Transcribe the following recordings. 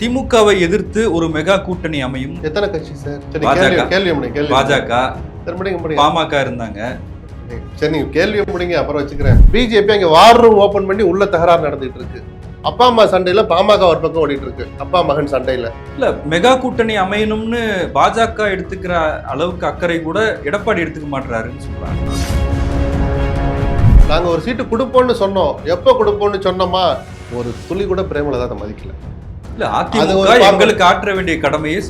திமுகவை எதிர்த்து ஒரு மெகா கூட்டணி அமையும். எத்தனை கட்சி சார்? சரி பாஜக. கேள்வி பாஜக பாமக இருந்தாங்க. சரி நீங்க கேள்வி முடிங்க அப்புறம் வச்சுக்கிறேன். பிஜேபி அங்க வார் ரூம் ஓபன் பண்ணி உள்ள தகராறு நடந்துட்டு இருக்கு. அப்பா அம்மா சண்டையில பாமக ஒரு பக்கம் ஓடிட்டு இருக்கு. அப்பா மகன் சண்டையில. இல்ல மெகா கூட்டணி அமையணும்னு பாஜக எடுத்துக்கிற அளவுக்கு அக்கறை கூட எடப்பாடி எடுத்துக்க மாட்டாருன்னு சொல்றாங்க. நாங்க ஒரு சீட்டு கொடுப்போம்னு சொன்னோம். எப்ப கொடுப்போம்னு சொன்னோமா? ஒரு துளி கூட பிரேமலதா அதை மதிக்கல. எங்களுக்கு ஆற்ற வேண்டிய கடமையை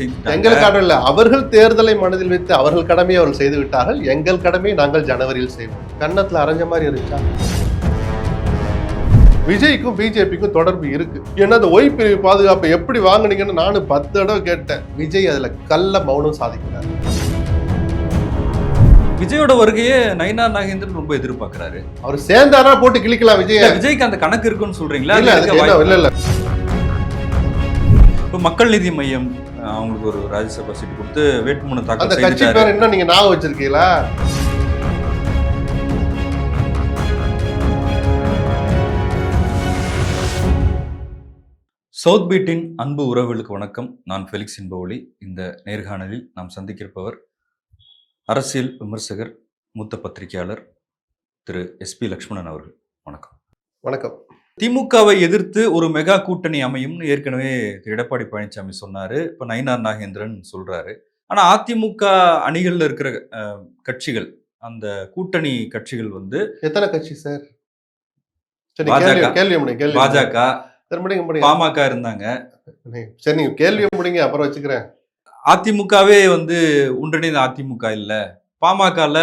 இல்ல. அவர்கள் தேர்தலை மனதில் வைத்து அவர்கள் கடமையை அவர்கள் செய்து விட்டார்கள். எங்கள் கடமையை நாங்கள் ஜனவரியில் செய்வோம். கன்னத்துல அரைஞ்ச மாதிரி இருந்துச்சா? விஜய்க்கும் பிஜேபிக்கும் தொடர்பு இருக்கு. ஏன்னா அந்த ஒய் பிரிவு பாதுகாப்பை எப்படி வாங்குனீங்கன்னு நானும் பத்து தடவை கேட்டேன். விஜய் அதுல கள்ள மௌனம் சாதிக்கிறார். விஜயோட வருகையே நயினார் நாகேந்திரன் ரொம்ப எதிர்பார்க்கறாரு. அவர் சேர்ந்தாரா போட்டு கிழிக்கலாம் விஜய்? விஜய்க்கு அந்த கணக்கு இருக்குன்னு சொல்றீங்களா? இல்ல. இல்ல. இப்ப மக்கள் நீதி மையம் அவங்களுக்கு ஒரு ராஜ்யசபா சீட் கொடுத்து வேட்புமனு தாக்கல் பேர் என்ன நீங்க ஞாபகம் வச்சிருக்கீங்களா? சவுத் பீட்டின் அன்பு உறவுகளுக்கு வணக்கம். நான் ஃபெலிக்ஸ் இன்பவொளி இந்த நேர்காணலில் நாம் சந்திக்கிருப்பவர் அரசியல் விமர்சகர் மூத்த பத்திரிகையாளர் திரு எஸ்பி லக்ஷ்மணன் அவர்கள். வணக்கம். வணக்கம். திமுகவை எதிர்த்து ஒரு மெகா கூட்டணி அமையும்னு ஏற்கனவே திரு எடப்பாடி பழனிசாமி சொன்னாரு. இப்ப நயினார் நாகேந்திரன் சொல்றாரு. ஆனா அதிமுக அணிகள்ல இருக்கிற கட்சிகள் அந்த கூட்டணி கட்சிகள் வந்து எத்தனை கட்சி சார்? சரி பாஜக. பாமக இருந்தாங்க. சரி நீங்க கேள்வி முடிங்க அப்புறம் வச்சுக்கிறேன். அதிமுகவே வந்து ஒன்றிணைந்த அதிமுக இல்ல. பாமகல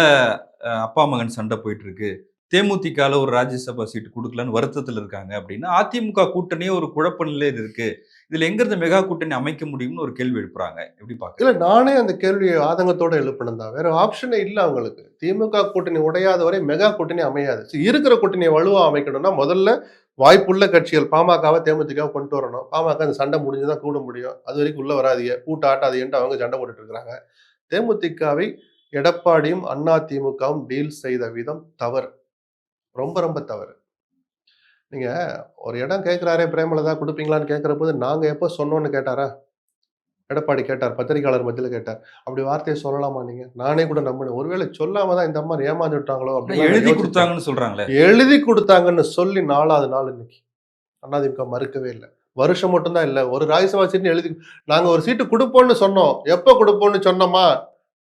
அப்பா மகன் சண்டை போயிட்டு இருக்கு. தேமுதிகல ஒரு ராஜ்யசபா சீட்டு கொடுக்கலன்னு வருத்தத்தில் இருக்காங்க அப்படின்னா அதிமுக கூட்டணியே ஒரு குழப்ப நிலையில் இருக்கு. இதுல எங்கிருந்து மெகா கூட்டணி அமைக்க முடியும்னு ஒரு கேள்வி எழுப்புறாங்க. எப்படி பார்க்க இல்லை நானே அந்த கேள்வியை ஆதங்கத்தோட எழுப்பினேன் தான். வேற ஆப்ஷனே இல்லை அவங்களுக்கு. திமுக கூட்டணி உடையாத வரை மெகா கூட்டணி அமையாது. இருக்கிற கூட்டணியை வலுவாக அமைக்கணும்னா முதல்ல வாய்ப்புள்ள கட்சிகள் பாமகவை தேமுதிகவை கொண்டு வரணும். பாமக அந்த சண்டை முடிஞ்சுதான் கூட முடியும். அது வரைக்கும் உள்ள வராதீங்க. கூட்ட ஆட்டாதீங்கன்ட்டு அவங்க சண்டை போட்டுட்டு இருக்கிறாங்க தேமுதிகவை எடப்பாடியும் அண்ணா திமுகவும் டீல் செய்த விதம் தவறு. ரொம்ப ரொம்ப தவறு. நீங்க ஒரு இடம் கேட்கிறாரே பிரேமலதா கொடுப்பீங்களான்னு கேட்கிற போது நாங்க எப்போ சொன்னோன்னு கேட்டாரா? எடப்பாடி கேட்டார் பத்திரிகையாளர் மத்தியில கேட்டார். அப்படி வார்த்தையை சொல்லலாமா நீங்க? நானே கூட நம்பினேன். ஒருவேளை சொல்லாம தான் இந்த அம்மா ஏமாந்து விட்டாங்களோ அப்படின்னு எழுதி. கொடுத்தாங்கன்னு சொல்றாங்களே. எழுதி கொடுத்தாங்கன்னு சொல்லி நாலாவது நாள் இன்னைக்கு. அதிமுக மறுக்கவே இல்லை. வருஷம் மட்டும்தான் இல்லை. ஒரு ராஜ்யசபா சீட்டு எழுதி நாங்க ஒரு சீட்டு கொடுப்போம்னு சொன்னோம். எப்போ கொடுப்போம்னு சொன்னோமா?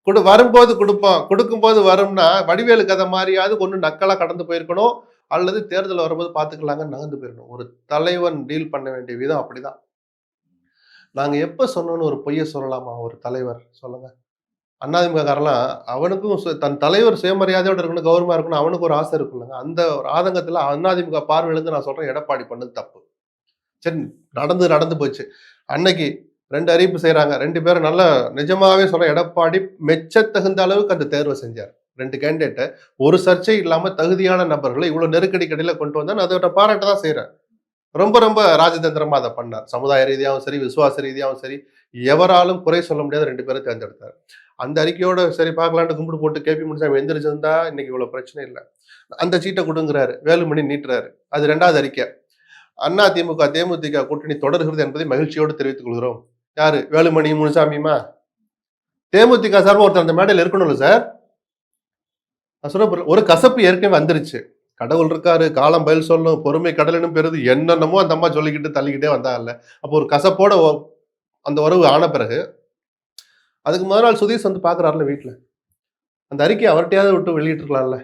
கொடு வரும்போது கொடுப்போம். கொடுக்கும்போது வரும்னா வடிவேலு கதை மாதிரியாவது ஒன்று நக்கலாக கடந்து போயிருக்கணும். அல்லது தேர்தல் வரும்போது பார்த்துக்கலாங்கன்னு நகர்ந்து போயிருக்கணும். ஒரு தலைவன் டீல் பண்ண வேண்டிய விதம் அப்படிதான். நாங்கள் எப்போ சொன்னோன்னு ஒரு பொய்யை சொல்லலாமா? ஒரு தலைவர் சொல்லுங்க. அதிமுக அவனுக்கும் சு- தன் தலைவர் சுயமரியாதையோட இருக்கணும் கௌரவமாக இருக்கணும் அவனுக்கு ஒரு ஆசை இருக்குல்லங்க. அந்த ஒரு ஆதங்கத்தில் அண்ணாதிமுக பார்வையிலேருந்து நான் சொல்கிறேன் எடப்பாடி பண்ணது தப்பு. சரி நடந்து நடந்து போச்சு. அன்னைக்கு ரெண்டு அறிவிப்பு செய்கிறாங்க ரெண்டு பேரும் நல்ல நிஜமாவே சொல்ல எடப்பாடி மெச்சத்தகுந்த அளவுக்கு அந்த தேர்வை செஞ்சார். ரெண்டு கேண்டிடேட்டை. ஒரு சர்ச்சை இல்லாமல் தகுதியான நபர்களை இவ்வளோ நெருக்கடி கடையில் கொண்டு வந்தால் நான் அதோட பாராட்ட தான் செய்கிறேன் ரொம்ப ரொம்ப ராஜதந்திரமாக அதை பண்ணார். சமுதாய ரீதியாகவும் சரி விசுவாச ரீதியாகவும் சரி எவராலும் குறை சொல்ல முடியாத ரெண்டு பேரும் தேர்ந்தெடுத்தார். அந்த அறிக்கையோட சரி பார்க்கலான்ட்டு கும்பிடு போட்டு கேபி முனிசாமி எந்திரிச்சிருந்தா இன்னைக்கு இவ்வளோ பிரச்சனை இல்லை. அந்த சீட்டை கொடுங்குறாரு. வேலுமணி நீட்டுறாரு. அது ரெண்டாவது அறிக்கை. அண்ணா திமுக தேமுதிக கூட்டணி தொடர்கிறது என்பதை மகிழ்ச்சியோடு தெரிவித்துக் கொள்கிறோம். யாரு? வேலுமணி முனுசாமியுமா? தேமுதிக சார்பா ஒருத்தர் அந்த மேடையில் இருக்கணும்ல சார்? நான் சொல்ல ஒரு கசப்பு ஏற்கனவே வந்துருச்சு. கடவுள் இருக்காரு காலம் பயில் சொல்லும் பொறுமை கடலினும் பெறுது என்னென்னமோ அந்த அம்மா சொல்லிக்கிட்டு தள்ளிக்கிட்டே வந்தாங்கல்ல. அப்போ ஒரு கசப்போட அந்த உறவு ஆன பிறகு அதுக்கு முதல் நாள் சுதீஷ் வந்து பார்க்குறாருல வீட்டில் அந்த அறிக்கையை அவர்கிட்டயாவது விட்டு வெளியிட்டிருக்கலாம்ல.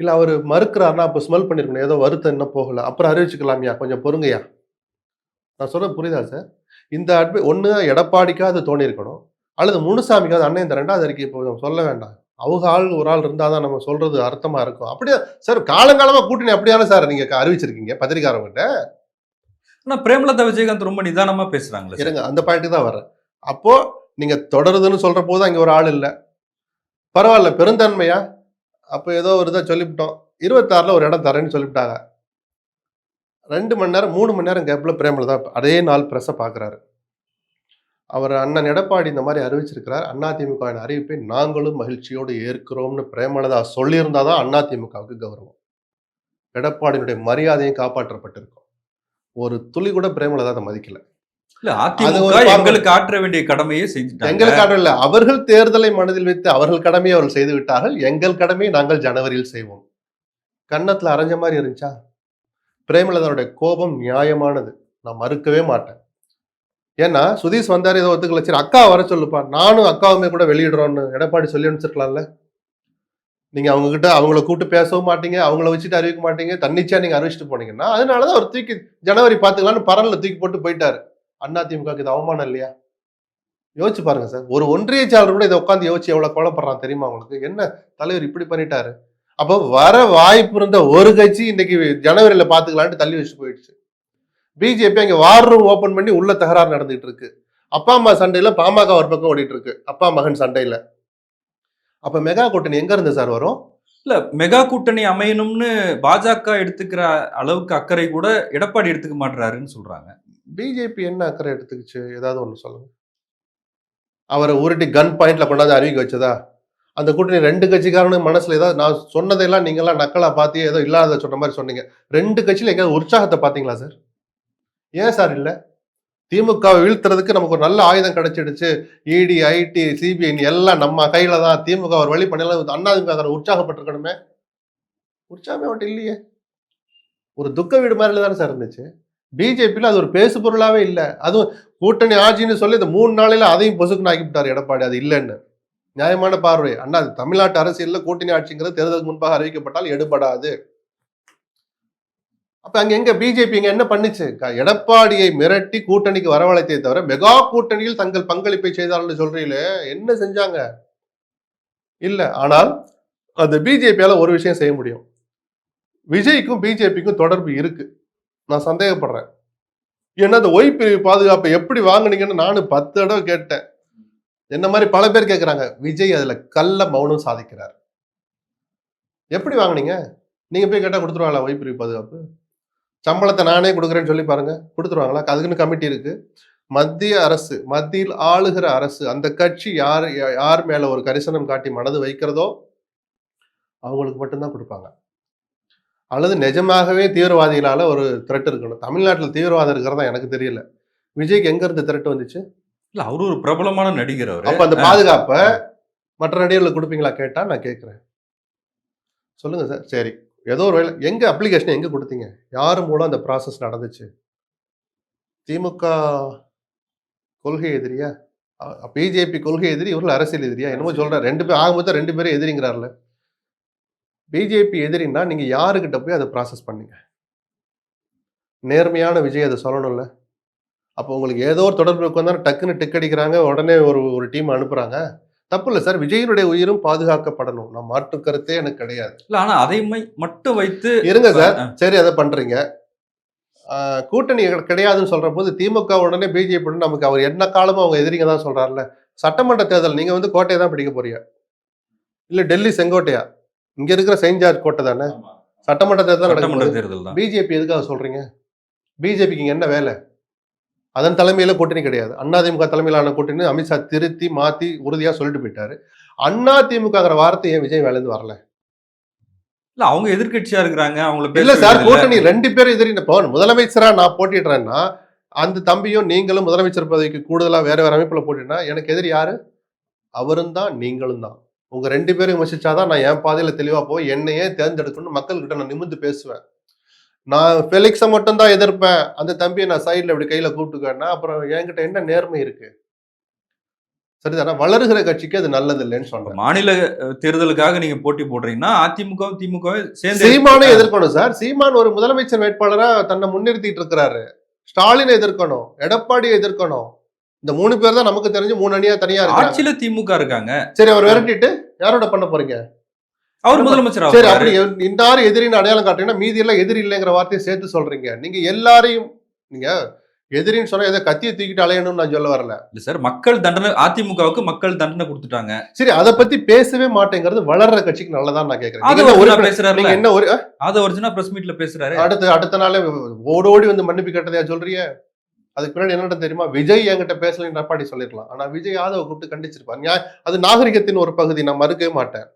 இல்லை அவர் மறுக்கிறாருன்னா அப்போ ஸ்மெல் பண்ணியிருக்கணும் ஏதோ வருத்தம் இன்னும் போகல. அப்புறம் அறிவிச்சுக்கலாமியா. கொஞ்சம் பொறுங்கய்யா நான் சொல்கிறேன் புரியுதா சார்? இந்த அட்வை ஒண்ணு எடப்பாடிக்காவது தோணி இருக்கணும் அல்லது முனுசாமிக்காவது அண்ணன் இந்த ரெண்டாவது அறிக்கை இப்போ நம்ம சொல்ல வேண்டாம். அவங்க ஆள் ஒரு ஆள் இருந்தாதான் நம்ம சொல்றது அர்த்தமா இருக்கும். அப்படியே சார் காலங்காலமா கூட்டணி அப்படியான சார் நீங்க அறிவிச்சிருக்கீங்க பத்திரிக்காரவங்கிட்ட ஆனா பிரேமலதா விஜயகாந்த் ரொம்ப நிதானமா பேசுறாங்களே சார். இருங்க அந்த பாயிண்ட்டுக்கு தான் வரேன் அப்போ நீங்க தொடருதுன்னு சொல்ற போது அங்க ஒரு ஆள் இல்லை. பரவாயில்ல பெருந்தன்மையா? அப்போ ஏதோ ஒரு இதை சொல்லிவிட்டோம். இருபத்தாறுல ஒரு இடம் தரேன்னு சொல்லிவிட்டாங்க. ரெண்டு மணி நேரம் மூணு மணி நேரம் கேப்ல பிரேமல தான் அதே நாள் ப்ரெஸ்ஸை பார்க்குறாரு அவர் அண்ணன் எடப்பாடி இந்த மாதிரி அறிவிச்சிருக்கிறார். அதிமுகவின் அறிவிப்பை நாங்களும் மகிழ்ச்சியோடு ஏற்கிறோம்னு பிரேமலதா சொல்லியிருந்தாதான் அதிமுகவுக்கு கௌரவம். எடப்பாடியினுடைய மரியாதையும் காப்பாற்றப்பட்டிருக்கும். ஒரு துளி கூட பிரேமலதா அதை மதிக்கல. எங்களுக்கு ஆற்ற வேண்டிய கடமையை செஞ்சுட்டாங்க. எங்களுக்கான இல்ல அவர்கள் தேர்தலை மனதில் வைத்து அவர்கள் கடமையை அவர்கள் செய்து விட்டார்கள். எங்கள் கடமையை நாங்கள் ஜனவரியில் செய்வோம். கன்னத்துல அரைஞ்ச மாதிரி இருந்துச்சா? பிரேமலதாவுடைய கோபம் நியாயமானது. நான் மறுக்கவே மாட்டேன். ஏன்னா சுதீஷ் வந்தார் ஏதோ ஒத்துக்கல. சரி அக்கா வர சொல்லுப்பா. நானும் அக்காவுமே கூட வெளியிடுறோன்னு எடப்பாடி சொல்லி அனுப்பிச்சிருக்கலாம்ல நீங்க அவங்க கிட்ட அவங்கள கூப்பிட்டு பேசவும் மாட்டீங்க அவங்கள வச்சுட்டு அறிவிக்க மாட்டீங்க தன்னிச்சா நீங்க அறிவிச்சிட்டு போனீங்கன்னா அதனாலதான் அவர் தூக்கி ஜனவரி பார்த்துக்கலான்னு பரல்ல தூக்கி போட்டு போயிட்டாரு. அண்ணா திமுக இது அவமானம் இல்லையா? யோசிச்சு பாருங்க சார். ஒரு ஒன்றியச்சாளர் கூட இதை உட்காந்து யோசிச்சு எவ்வளவு கோலப்படுறான் தெரியுமா உங்களுக்கு? என்ன தலைவர் இப்படி பண்ணிட்டாரு? அப்போ வர வாய்ப்பு இருந்த ஒரு கட்சி இன்னைக்கு ஜனவரியில பாத்துக்கலான்ட்டு தள்ளி வச்சுட்டு போயிடுச்சு. பிஜேபி அங்க வார் ரூம் ஓபன் பண்ணி உள்ள தகராறு நடந்துட்டு இருக்கு. அப்பா அம்மா சண்டையில பாமக ஒரு பக்கம் ஓடிட்டு இருக்கு. அப்பா மகன் சண்டையில. அப்ப மெகா கூட்டணி எங்க இருந்து சார் வரும்? இல்ல மெகா கூட்டணி அமையணும்னு பாஜக எடுத்துக்கிற அளவுக்கு அக்கறை கூட எடப்பாடி எடுத்துக்க மாட்டாருன்னு சொல்றாங்க. பிஜேபி என்ன அக்கறை எடுத்துக்கிச்சு? ஏதாவது ஒண்ணு சொல்லுங்க. அவரை உருட்டி கன் பாயிண்ட்ல கொண்டாந்து அறிவிக்க வச்சதா? அந்த கூட்டணி ரெண்டு கட்சிக்காரனு மனசுல ஏதாவது நான் சொன்னதெல்லாம் நீங்க நக்கலா பார்த்து ஏதோ இல்லாத சொன்ன மாதிரி சொன்னீங்க. ரெண்டு கட்சியில் எங்கேயாவது உற்சாகத்தை பார்த்தீங்களா சார் ஏன் சார் இல்லை? திமுகவை வீழ்த்துறதுக்கு நமக்கு ஒரு நல்ல ஆயுதம் கிடைச்சிடுச்சு. இடி ஐடி சிபிஐ எல்லாம் நம்ம கையில தான். திமுக ஒரு வழி பண்ணலாம் அண்ணாதிமுக உற்சாகப்பட்டிருக்கணுமே. உற்சாகமே அவன்கிட்ட இல்லையே. ஒரு துக்க வீடு மாதிரில தானே சார் இருந்துச்சு. பிஜேபியில் அது ஒரு பேசு பொருளாகவே இல்லை. அதுவும் கூட்டணி ஆட்சின்னு சொல்லி இந்த மூணு நாளையில் அதையும் பொசுக்குன்னு ஆக்கிவிட்டார் எடப்பாடி. அது இல்லைன்னு. நியாயமான பார்வை. அண்ணா அது தமிழ்நாட்டு அரசியலில் கூட்டணி ஆட்சிங்கிறது தேர்தலுக்கு முன்பாக அறிவிக்கப்பட்டால் எடுபடாது. அப்ப அங்க எங்க பிஜேபி இங்க என்ன பண்ணுச்சு? எடப்பாடியை மிரட்டி கூட்டணிக்கு வரவழைத்தே தவிர மெகா கூட்டணியில் தங்கள் பங்களிப்பை செய்தார்கள் சொல்றீங்களே? என்ன செஞ்சாங்க? இல்ல ஆனால் அந்த பிஜேபியால ஒரு விஷயம் செய்ய முடியும். விஜய்க்கும் பிஜேபிக்கும் தொடர்பு இருக்கு. நான் சந்தேகப்படுறேன். ஏன்னா அந்த ஒய் பிரிவு பாதுகாப்பை எப்படி வாங்குனீங்கன்னு நானும் பத்து தடவை கேட்டேன். என்ன மாதிரி பல பேர் கேட்குறாங்க விஜய் அதில் கல்ல மௌனம் சாதிக்கிறார். எப்படி வாங்கினீங்க? நீங்கள் போய் கேட்டால் கொடுத்துருவாங்களா ஒய் பாதுகாப்பு? சம்பளத்தை நானே கொடுக்குறேன்னு சொல்லி பாருங்கள் கொடுத்துருவாங்களா? அதுக்குன்னு கமிட்டி இருக்குது மத்திய அரசு மத்தியில் ஆளுகிற அரசு அந்த கட்சி யார் யார் மேலே ஒரு கரிசனம் காட்டி மனது வைக்கிறதோ அவங்களுக்கு மட்டும்தான் கொடுப்பாங்க. அல்லது நிஜமாகவே தீவிரவாதிகளால் ஒரு த்ரெட் இருக்கணும். தமிழ்நாட்டில் தீவிரவாதம் இருக்கிறதா எனக்கு தெரியல. விஜய்க்கு எங்கேருந்து திரட்டு த்ரெட் வந்துச்சு? இல்ல அவரு ஒரு பிரபலமான நடிகர் அவரு. அப்ப அந்த பாதுகாப்பை மற்ற நடிகர்களுக்கு கொடுப்பீங்களா கேட்டா நான் கேட்கிறேன் சொல்லுங்க சார். சரி. ஏதோ ஒரு வேலை எங்க அப்ளிகேஷன் எங்க கொடுத்தீங்க? யார் மூலம் அந்த ப்ராசஸ் நடந்துச்சு? திமுக கொள்கை எதிரியா? பிஜேபி கொள்கை எதிரி இவர்கள் அரசியல் எதிரியா? என்னமோ சொல்ற ரெண்டு பேர் ஆக மொத்தம் ரெண்டு பேரும் எதிரிங்கிறார்ல. பிஜேபி எதிரின்னா நீங்க யாருக்கிட்ட போய் அதை ப்ராசஸ் பண்ணீங்க? நேர்மையான விஜய் அதை சொல்லணும்ல. அப்போ உங்களுக்கு ஏதோ ஒரு தொடர்பு உட்காந்தா டக்குன்னு டிக் அடிக்கிறாங்க உடனே ஒரு ஒரு டீம் அனுப்புறாங்க. தப்பு இல்லை சார் விஜயனுடைய உயிரும் பாதுகாக்கப்படணும். நான் மாற்று கருத்தே எனக்கு கிடையாது. இல்ல ஆனா அதை மட்டும் வைத்து இருங்க சார். சரி அதை பண்றீங்க. கூட்டணி கிடையாதுன்னு சொல்ற போது திமுக உடனே பிஜேபி நமக்கு அவர் என்ன காலமும் அவங்க எதிரிங்க தான் சொல்றாருல சட்டமன்ற தேர்தல் நீங்க வந்து கோட்டையை தான் பிடிக்க போறீங்க. இல்ல டெல்லி செங்கோட்டையா? இங்க இருக்கிற செயின்ட் ஜார்ஜ் கோட்டை தானே? சட்டமன்ற தேர்தல் பிஜேபி எதுக்காக சொல்றீங்க? பிஜேபிக்கு இங்க என்ன வேலை? அதன் தலைமையில கூட்டணி கிடையாது. அதிமுக தலைமையிலான கூட்டணி அமித்ஷா திருத்தி மாத்தி உறுதியா சொல்லிட்டு போயிட்டாரு. அண்ணா திமுகங்கிற வார்த்தை ஏன் விஜய் வேலை இருந்து வரல? இல்ல அவங்க எதிர்க்கட்சியா இருக்கிறாங்க அவங்கள இல்ல சார். கூட்டணி ரெண்டு பேரும் எதிரி. முதலமைச்சரா நான் போட்டிடுறேன்னா அந்த தம்பியும் நீங்களும் முதலமைச்சர் பதவிக்கு கூடுதலா வேற வேற அமைப்புல போட்டினா எனக்கு எதிரி யாரு? அவரும் தான் நீங்களும் தான். உங்க ரெண்டு பேரும் விமர்சிச்சாதான் நான் என் பாதையில தெளிவா போய் என்னையே தேர்ந்தெடுக்கணும்னு மக்கள்கிட்ட நான் நிமிர்ந்து பேசுவேன். நான் ஃபெலிக்ஸை மட்டும் தான் எதிர்ப்பேன். அந்த தம்பியை நான் சைடுல இப்படி கையில கூப்பிட்டுக்கேன்னா அப்புறம் என்கிட்ட என்ன நேர்மை இருக்கு? சரிதானா? வளருகிற கட்சிக்கு அது நல்லது இல்லைன்னு சொல்றேன். மாநில தேர்தலுக்காக நீங்க போட்டி போடுறீங்கன்னா அதிமுக திமுக சேர்ந்து சீமானை எதிர்க்கணும். சார். சீமான் ஒரு முதலமைச்சர் வேட்பாளரா தன்னை முன்னிறுத்திட்டு இருக்கிறாரு. ஸ்டாலினை எதிர்க்கணும். எடப்பாடியை எதிர்க்கணும். இந்த மூணு பேர் தான் நமக்கு தெரிஞ்சு மூணு அணியா தனியா இருக்காங்க ஆட்சியில திமுக இருக்காங்க. சரி அவர் விரட்டிட்டு யாரோட பண்ண போறீங்க? அவர் முதலமைச்சர் சரி. அப்படி ஆறு எதிரின்னு அடையாளம் காட்டுறீங்கன்னா மீதி எல்லாம் எதிரி இல்லைங்கிற வார்த்தையை சேர்த்து சொல்றீங்க. நீங்க எல்லாரையும் நீங்க எதிரின்னு சொன்னா ஏதோ கத்தியை தூக்கிட்டு அலையணும்னு நான் சொல்ல வரல. இல்ல சார் மக்கள் தண்டனை அதிமுகவுக்கு மக்கள் தண்டனை கொடுத்துட்டாங்க. சரி அதை பத்தி பேசவே மாட்டேங்கிறது வளர்ற கட்சிக்கு நல்லதான் நான் ஒரு- பேசுறாரு என்ன ஒரு அது ஒரிஜினா பிரஸ் மீட்ல பேசுறாரு. அடுத்து அடுத்த நாளே ஓடோடி வந்து மன்னிப்பு கேட்டதையா சொல்றிய? அதுக்கு பின்னாடி என்ன தெரியுமா? விஜய் என்கிட்ட பேசலன்னு எடப்பாடி சொல்லிருக்கலாம். ஆனா விஜய் யாதவ கூப்பிட்டு கண்டிச்சிருப்பார். நியா- அது நாகரிகத்தின் ஒரு பகுதி நான் மறுக்கவே மாட்டேன்.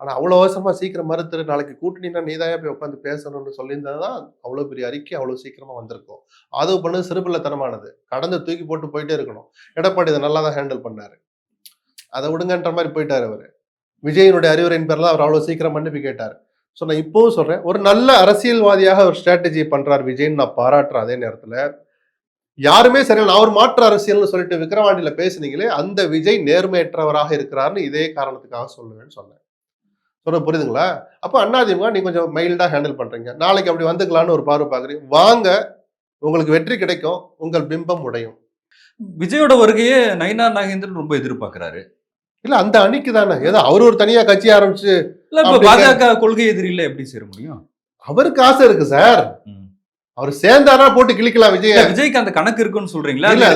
ஆனால் அவ்வளோ வருஷமாக சீக்கிரம் மறுத்துரு நாளைக்கு கூட்டணினா நீதாயா போய் உட்காந்து பேசணும்னு சொல்லியிருந்தாதான் அவ்வளோ பெரிய அறிக்கை அவ்வளோ சீக்கிரமாக வந்திருக்கும். அதுவும் பண்ணது சிறுபிள்ளைத்தனமானது. கடந்து தூக்கி போட்டு போயிட்டே இருக்கணும். எடப்பாடி இதை நல்லா தான் ஹேண்டில் பண்ணாரு. அதை விடுங்கன்ற மாதிரி போயிட்டாரு அவர். விஜயனுடைய அறிவுரையின் பேரில் அவர் அவ்வளோ சீக்கிரம் மன்னிப்பு கேட்டார். ஸோ நான் இப்போவும் சொல்கிறேன் ஒரு நல்ல அரசியல்வாதியாக ஒரு ஸ்ட்ராட்டஜி பண்ணுறார் விஜய்னு நான் பாராட்டுறேன் அதே நேரத்தில். யாருமே சரியில்லை நான் ஒரு மாற்று அரசியல்னு சொல்லிட்டு விக்கிரவாண்டியில பேசுனீங்களே அந்த விஜய் நேர்மையற்றவராக இருக்கிறார்னு இதே காரணத்துக்காக சொல்லுவேன்னு சொன்னேன். சொல்ல புரியுதுங்களா? அப்போ அண்ணாதிமுக நீங்க கொஞ்சம் மைல்டா ஹேண்டில் பண்றீங்க. நாளைக்கு அப்படி வந்துக்கலாம்னு ஒரு பார்வை பாக்குறீங்க வாங்க உங்களுக்கு வெற்றி கிடைக்கும். உங்கள் பிம்பம் உடையும். விஜயோட வருகையே நயினார் நாகேந்திரன் ரொம்ப எதிர்பார்க்கிறாரு. இல்ல அந்த அணிக்கு தானே. ஏதோ அவர் ஒரு தனியா கட்சி ஆரம்பிச்சு இல்ல இப்ப பாஜக கொள்கை எதிரில எப்படி சேர முடியும்? அவருக்கு ஆசை இருக்கு சார். அவர் சேர்ந்தாரா போட்டு கிழிக்கலாம் விஜய். விஜய்க்கு அந்த கணக்கு இருக்குன்னு சொல்றீங்களா? இல்ல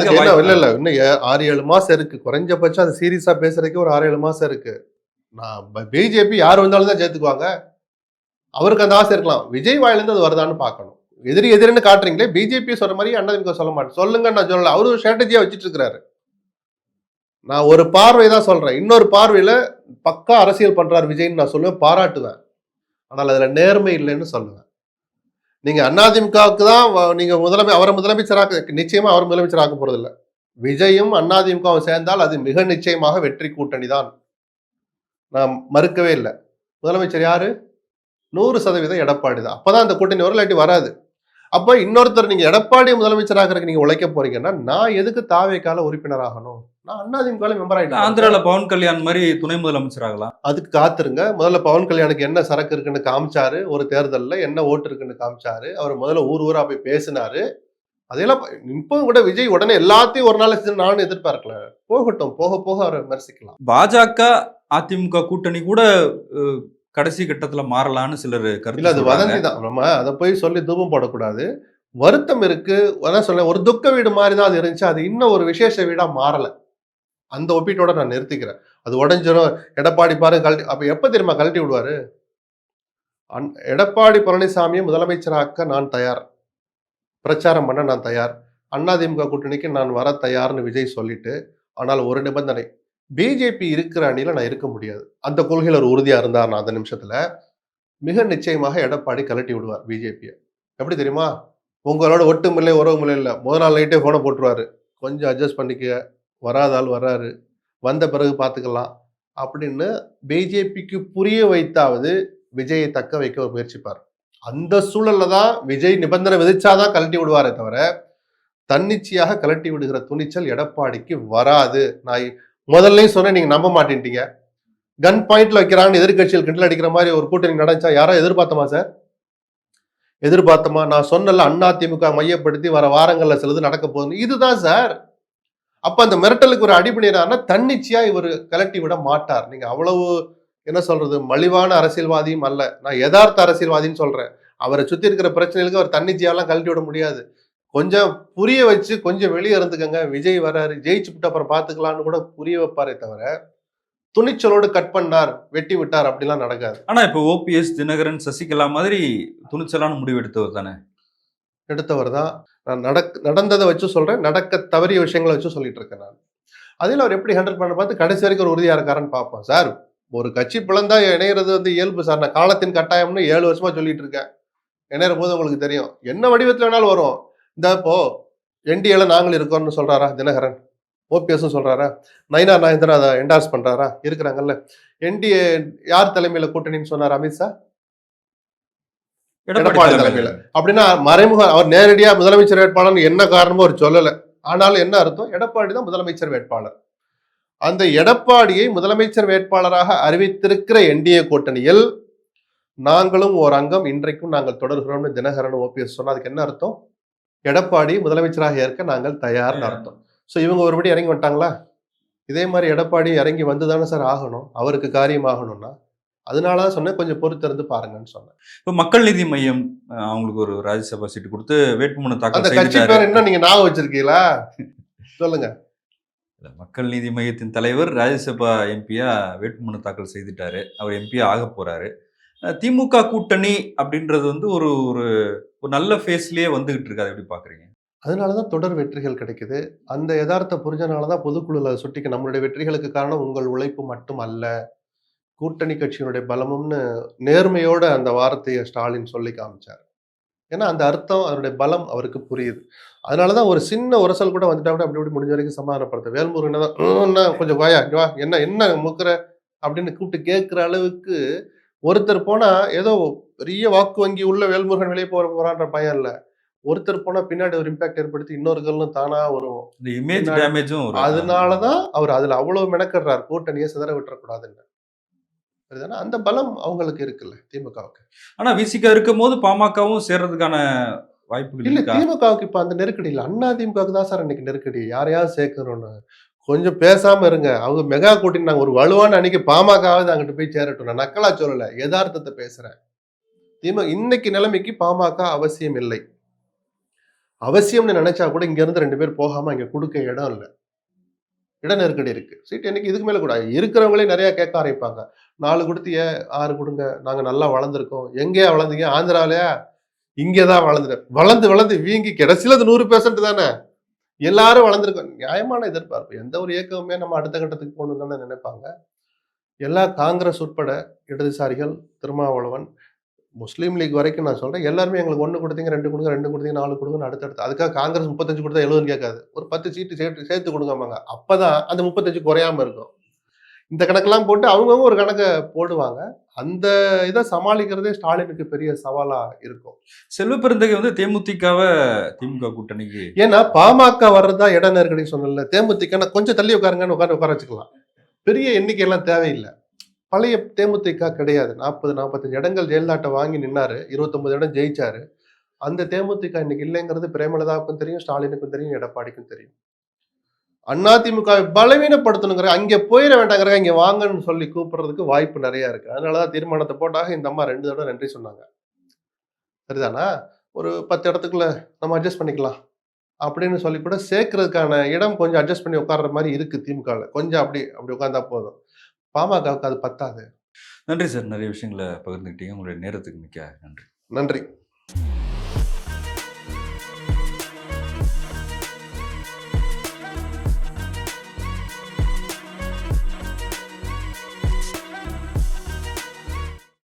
இல்ல இல்ல. இன்னும் ஆறு ஏழு மாசம் இருக்கு. குறைஞ்சபட்சம் அது சீரியஸா பேசுறதுக்கு ஒரு ஆறு ஏழு மாசம் இருக்கு. நான் பிஜேபி யார் வந்தாலும் தான் சேர்த்துக்குவாங்க அவருக்கு அந்த ஆசை இருக்கலாம். விஜய் வாயிலேருந்து அது வருதான்னு பார்க்கணும். எதிரி எதிரின்னு காட்டுறீங்களே பிஜேபி சொல்ற மாதிரி அண்ணாதிமுக சொல்ல மாட்டேன். சொல்லுங்க நான் சொல்லல. அவரு ஒரு ஸ்ட்ராட்டஜியா வச்சுட்டு இருக்கிறாரு நான் ஒரு பார்வை தான் சொல்றேன். இன்னொரு பார்வையில பக்கா அரசியல் பண்றாரு விஜய்னு நான் சொல்லுவேன். பாராட்டுவேன். ஆனால் அதுல நேர்மை இல்லைன்னு சொல்லுவேன். நீங்க அதிமுகவுக்கு தான் நீங்க முதலமை அவரை முதலமைச்சராக நிச்சயமா அவர் முதலமைச்சராக்க போறதில்லை. விஜயும் அதிமுகவும் சேர்ந்தால் அது மிக நிச்சயமாக வெற்றி கூட்டணி தான் நான் மறுக்கவே இல்லை. முதலமைச்சர் யாரு? நூறு சதவீதம் எடப்பாடி தான். அப்பதான் அந்த கூட்டணி வரும் இல்லாட்டி வராது. அப்ப இன்னொருத்தர் நீங்க எடப்பாடி முதலமைச்சராகிறதுக்கு நீங்க உழைக்க போறீங்கன்னா நான் எதுக்கு தாவேக்கால உறுப்பினர் ஆகணும்? நான் அதிமுக மெம்பர் ஆயிட்டேன். ஆந்திரால பவன் கல்யாண் மாதிரி துணை முதலமைச்சர் ஆகலாம் அதுக்கு காத்துருங்க. முதல்ல பவன் கல்யாணுக்கு என்ன சரக்கு இருக்குன்னு காமிச்சாரு. ஒரு தேர்தல்ல என்ன ஓட்டு இருக்குன்னு காமிச்சாரு. அவர் முதல்ல ஊர் ஊரா போய் பேசினாரு. அதையெல்லாம் ப- இப்பவும் கூட விஜய் உடனே எல்லாத்தையும் ஒரு நாள் நானும் எதிர்பார்க்கல. போகட்டும் போக போக அவரை விமர்சிக்கலாம். பாஜக அதிமுக கூட்டணி கூட கடைசி கட்டத்துல மாறலாம்னு சிலர் இல்ல கருத்து அது. வதந்தி தான். நம்ம அதை போய் சொல்லி தூபம் போடக்கூடாது. வருத்தம் இருக்கு. அதான் சொல்ல ஒரு துக்க வீடு மாதிரி தான் அது இருந்துச்சு. அது இன்னும் ஒரு விசேஷ வீடா மாறல. அந்த ஒப்பீட்டோட நான் நிறுத்திக்கிறேன். அது உடஞ்சிரும். எடப்பாடி பாருங்க கழட்டி அப்ப எப்ப தெரியுமா கழட்டி விடுவாரு? அன்- எடப்பாடி பழனிசாமியை முதலமைச்சராக்க நான் தயார். பிரச்சாரம் பண்ண நான் தயார். அதிமுக கூட்டணிக்கு நான் வர தயார்னு விஜய் சொல்லிட்டு ஆனால் ஒரு நிபந்தனை பிஜேபி இருக்கிற அணியில் நான் இருக்க முடியாது. அந்த கொள்கையில் ஒரு உறுதியாக இருந்தார் நான் அந்த நிமிஷத்தில் மிக நிச்சயமாக எடப்பாடி கலட்டி விடுவார் பிஜேபியை எப்படி தெரியுமா? உங்களோட ஒட்டுமில்லை உறவுமில்லை இல்லை முதல் நாள் நைட்டே ஃபோனை போட்டுருவாரு. கொஞ்சம் அட்ஜஸ்ட் பண்ணிக்க வராத ஆள் வர்றாரு வந்த பிறகு பார்த்துக்கலாம் அப்படின்னு பிஜேபிக்கு புரிய வைத்தாவது விஜயை தக்க வைக்க ஒரு முயற்சிப்பார். அந்த சூழல்ல தான் விஜய் நிபந்தனை விதிச்சாதான் கழட்டி விடுவாரே தவிர தன்னிச்சையாக கழட்டி விடுகிற துணிச்சல் எடப்பாடிக்கு வராது. நான் முதல்லையும் சொன்னேன் நீங்க நம்ப மாட்டேன்ட்டீங்க. கன் பாயிண்ட்ல வைக்கிறாங்கன்னு எதிர்கட்சியில் கிண்டல் அடிக்கிற மாதிரி ஒரு கூட்டணி நடந்துச்சா? யாரோ எதிர்பார்த்தமா சார் எதிர்பார்த்தமா? நான் சொன்னல அண்ணா திமுக மையப்படுத்தி வர வாரங்கள்ல சிலது நடக்க போகுது இதுதான் சார் அப்ப அந்த மிரட்டலுக்கு ஒரு அடிபணிறாருன்னா தன்னிச்சையா இவர் கலட்டி விட மாட்டார். நீங்க அவ்வளவு என்ன சொல்றது மலிவான அரசியல்வாதியும் அல்ல. நான் யதார்த்த அரசியல்வாதின்னு சொல்றேன். அவரை சுத்தி இருக்கிற பிரச்சனைகளுக்கு அவர் தன்னிச்சையாலாம் கழட்டி விட முடியாது. கொஞ்சம் புரிய வச்சு கொஞ்சம் வெளியே இருந்துக்கங்க. விஜய் வராரு ஜெயிச்சு விட்டு அப்புறம் பாத்துக்கலாம்னு கூட புரிய வைப்பாரே தவிர துணிச்சலோடு கட் பண்ணார் வெட்டி விட்டார் அப்படிலாம் நடக்காது. ஆனா இப்ப ஓபிஎஸ் தினகரன் சசிகலா மாதிரி துணிச்சலான முடிவு எடுத்தவர் தானே? எடுத்தவர் தான். நான் நடக் நடந்ததை வச்சு சொல்றேன். நடக்க தவறிய விஷயங்களை வச்சு சொல்லிட்டு இருக்கேன் நான். அதில் அவர் எப்படி ஹேண்டில் பண்ண பார்த்து கடைசி வரைக்கும் ஒரு உறுதியா இருக்காருன்னு பார்ப்போம். சார் ஒரு கட்சி பிளந்தா இணையிறது வந்து இயல்பு சார். நான் காலத்தின் கட்டாயம்னு ஏழு வருஷமா சொல்லிட்டு இருக்கேன். இணையிற போது உங்களுக்கு தெரியும். என்ன வடிவத்தில் வேணாலும் வரும். இந்த இப்போ என்டிஏல நாங்கள் இருக்கோம்னு சொல்றாரா தினகரன்? ஓபிஎஸ் சொல்றாரா? நயினா நாயந்திரன் அதை என்டார்ஸ் பண்றாரா? இருக்கிறாங்கல்ல. என்டிஏ யார் தலைமையில கூட்டணின்னு சொன்னார் அமித்ஷா எடப்பாடி தலைமையில. அப்படின்னா மறைமுக அவர் நேரடியா முதலமைச்சர் வேட்பாளர்னு என்ன காரணமோ அவர் சொல்லல. ஆனாலும் என்ன அர்த்தம்? எடப்பாடி தான் முதலமைச்சர் வேட்பாளர். அந்த எடப்பாடியை முதலமைச்சர் வேட்பாளராக அறிவித்திருக்கிற என்டிஏ கூட்டணியில் நாங்களும் ஒரு அங்கம் இன்றைக்கும் நாங்கள் தொடர்கிறோம்னு தினகரன் ஓபிஎஸ் சொன்னா அதுக்கு என்ன அர்த்தம்? எடப்பாடி முதலமைச்சராக ஏற்க நாங்கள் தயார்னு அர்த்தம். ஸோ இவங்க ஒருபடி இறங்கி வந்துட்டாங்களா? இதே மாதிரி எடப்பாடி இறங்கி வந்து தானே சார் ஆகணும். அவருக்கு காரியம் ஆகணும்னா. அதனால தான் சொன்னேன் கொஞ்சம் பொறுத்திருந்து பாருங்கன்னு சொன்னேன். இப்ப மக்கள் நீதி மையம் அவங்களுக்கு ஒரு ராஜ்யசபா சீட்டு கொடுத்து வேட்புமனு தாக்கல் கட்சி பேர் என்ன நீங்க ஞாபகம் வச்சிருக்கீங்களா? சொல்லுங்க. மக்கள் நீதி மையத்தின் தலைவர் ராஜ்யசபா எம்பியா வேட்புமனு தாக்கல் செய்துட்டாரு. அவர் எம்பியா ஆக போறாரு. திமுக கூட்டணி அப்படின்றது வந்து ஒரு ஒரு ஒரு நல்ல ஃபேஸ்லயே வந்துகிட்டு இருக்கு அதை எப்படி பாக்குறீங்க அதனாலதான் தொடர் வெற்றிகள் கிடைக்குது அந்த யதார்த்த புரிஞ்சனாலதான் பொதுக்குழுல சுட்டிக்க நம்மளுடைய வெற்றிகளுக்கு காரணம் உங்கள் உழைப்பு மட்டும் அல்ல கூட்டணி கட்சியினுடைய பலமும்னு நேர்மையோட அந்த வார்த்தையை ஸ்டாலின் சொல்லி காமிச்சார் ஏன்னா அந்த அர்த்தம் அதனுடைய பலம் அவருக்கு புரியுது அதனால தான் ஒரு சின்ன உரசல் கூட வந்துட்டா கூட அப்படி இப்படி முடிஞ்ச வரைக்கும் சமாதானப்படுத்த வேல்முருகன் தான் கொஞ்சம் வாயா வா என்ன என்ன முக்கிற அப்படின்னு கூப்பிட்டு கேட்குற அளவுக்கு ஒருத்தர் போனா ஏதோ பெரிய வாக்கு வங்கி உள்ள வேல்முருகன் வெளியே போற போறான்ற பயம் இல்ல. ஒருத்தர் போனா பின்னாடி ஒரு இம்பாக்ட் ஏற்படுத்தி இன்னொருகளும் தானா வரும். இந்த இமேஜ் டேமேஜும் அதனாலதான் அவர் அதுல அவ்வளவு மெனக்கடுறார். கூட்டணியை சிதற விட்டுறக்கூடாதுன்னு. சரிதானே அந்த பலம் அவங்களுக்கு இருக்குல்ல திமுகவுக்கு. ஆனா விசிகா இருக்கும் போது பாமகவும் சேர்றதுக்கான வாய்ப்புகள் இல்ல திமுகவுக்கு இப்ப அந்த நெருக்கடி இல்ல. அண்ணா திமுகவுக்கு தான் சார் இன்னைக்கு நெருக்கடி. யாரையாவது சேர்க்கணும்னு. கொஞ்சம் பேசாம இருங்க. அவங்க மெகா கூட்டணி நாங்கள் ஒரு வலுவான அன்னைக்கு பாமகவாவது அங்கிட்டு போய் சேரட்டும். நான் நக்கலா சொல்லலை. யதார்த்தத்தை பேசுறேன். திமுக இன்னைக்கு நிலைமைக்கு பாமக அவசியம் இல்லை. அவசியம்னு நினைச்சா கூட இங்க இருந்து ரெண்டு பேர் போகாம இங்க கொடுக்க இடம் இல்லை. இட நெருக்கடி இருக்கு. சீட் எனக்கு இதுக்கு மேல கூட இருக்கிறவங்களே நிறைய கேட்க ஆரம்பிப்பாங்க. நாலு கொடுத்திய ஆறு கொடுங்க? நாங்க நல்லா வளர்ந்துருக்கோம். எங்கேயா வளர்ந்தீங்க? ஆந்திராலயா? இங்கேதான் வளர்ந்துட்டேன். வளர்ந்து வளர்ந்து வீங்கி கடைசியில அது நூறு பெர்சன்ட் தானே? எல்லாரும் வளர்ந்துருக்கோம் நியாயமான எதிர்பார்ப்பு. எந்த ஒரு இயக்கமுமே நம்ம அடுத்த கட்டத்துக்கு போகணும் தானே நினைப்பாங்க. எல்லா காங்கிரஸ் உட்பட இடதுசாரிகள் திருமாவளவன் முஸ்லீம் லீக் வரைக்கும் நான் சொல்றேன். எல்லாருமே எங்களுக்கு ஒன்று கொடுத்தீங்க ரெண்டு கொடுங்க ரெண்டு கொடுத்தீங்க நாலு கொடுங்க அடுத்தடுத்து. அதுக்காக காங்கிரஸ் முப்பத்தஞ்சு கொடுத்தா எழுபதுன்னு கேட்காது. ஒரு பத்து சீட்டு சேர்த்து சேர்த்து கொடுக்கவாங்க அப்போ தான் அந்த முப்பத்தஞ்சு குறையாம இருக்கும். இந்த கணக்கெல்லாம் போட்டு அவங்கவுங்க ஒரு கணக்கை போடுவாங்க. அந்த இதை சமாளிக்கிறதே ஸ்டாலினுக்கு பெரிய சவாலா இருக்கும். செல்வ பெருந்தகை வந்து தேமுதிகவை திமுக கூட்டணிக்கு. ஏன்னா பாமக வர்றதா இட நெருக்கடி சொன்னல தேமுதிக கொஞ்சம் தள்ளி உட்காருங்கன்னு உட்கார உட்கார வச்சுக்கலாம். பெரிய எண்ணிக்கையெல்லாம் தேவையில்லை. பழைய தேமுதிக கிடையாது. நாற்பது நாற்பத்தஞ்சு இடங்கள் ஜெயலலிதாட்ட வாங்கி நின்னாரு. இருபத்தொன்பது இடம் ஜெயிச்சாரு. அந்த தேமுதிக இன்னைக்கு இல்லைங்கிறது பிரேமலதாவுக்கும் தெரியும் ஸ்டாலினுக்கும் தெரியும் எடப்பாடிக்கும் தெரியும். அதிமுக பலவீனப்படுத்தணுங்கிற அங்க போயிட வேண்டாங்கிற இங்க வாங்கன்னு சொல்லி கூப்பிடுறதுக்கு வாய்ப்பு நிறைய இருக்கு. அதனாலதான் தீர்மானத்தை போட்டாக இந்த அம்மா ரெண்டு தடவை நன்றி சொன்னாங்க. சரிதானா? ஒரு பத்து இடத்துக்குள்ள நம்ம அட்ஜஸ்ட் பண்ணிக்கலாம் அப்படின்னு சொல்லி கூட சேர்க்கறதுக்கான இடம் கொஞ்சம் அட்ஜஸ்ட் பண்ணி உட்கார்ற மாதிரி இருக்கு திமுகல கொஞ்சம் அப்படி அப்படி உட்கார்ந்தா போதும். பாமகவுக்கு அது பத்தாது. நன்றி சார். நிறைய விஷயங்களை பகிர்ந்துக்கிட்டீங்க. உங்களுடைய நேரத்துக்கு மிக்க நன்றி. நன்றி.